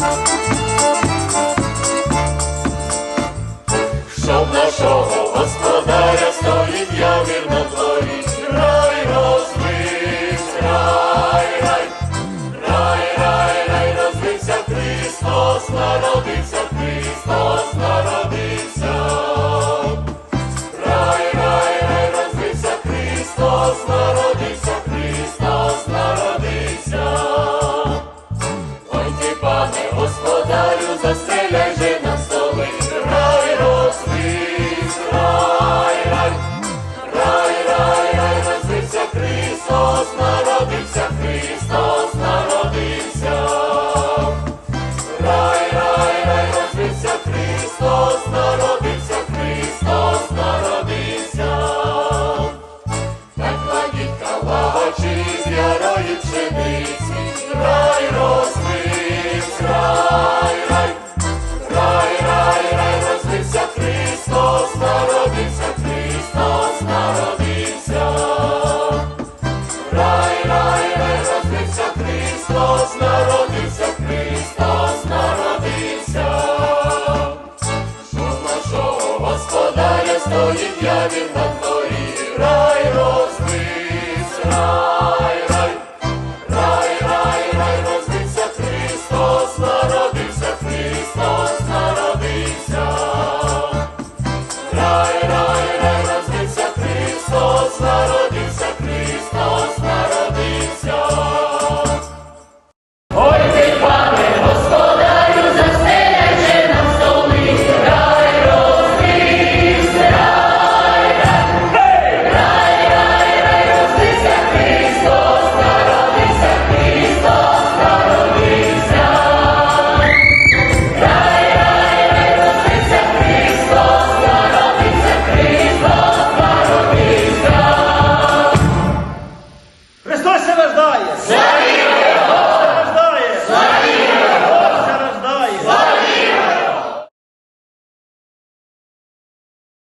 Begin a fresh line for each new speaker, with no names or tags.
Щоб нашого господаря стоїть явір на дворі, господарю, застеляй же на столи, рай розвився, рай, рай, рай, рай, рай, розвився Христос, народився Христос, народився. Рай, рай, рай, розвився Христос, народився Христос, народився. Так кладіть калачі з ярої пшениці, рай розвився, рай,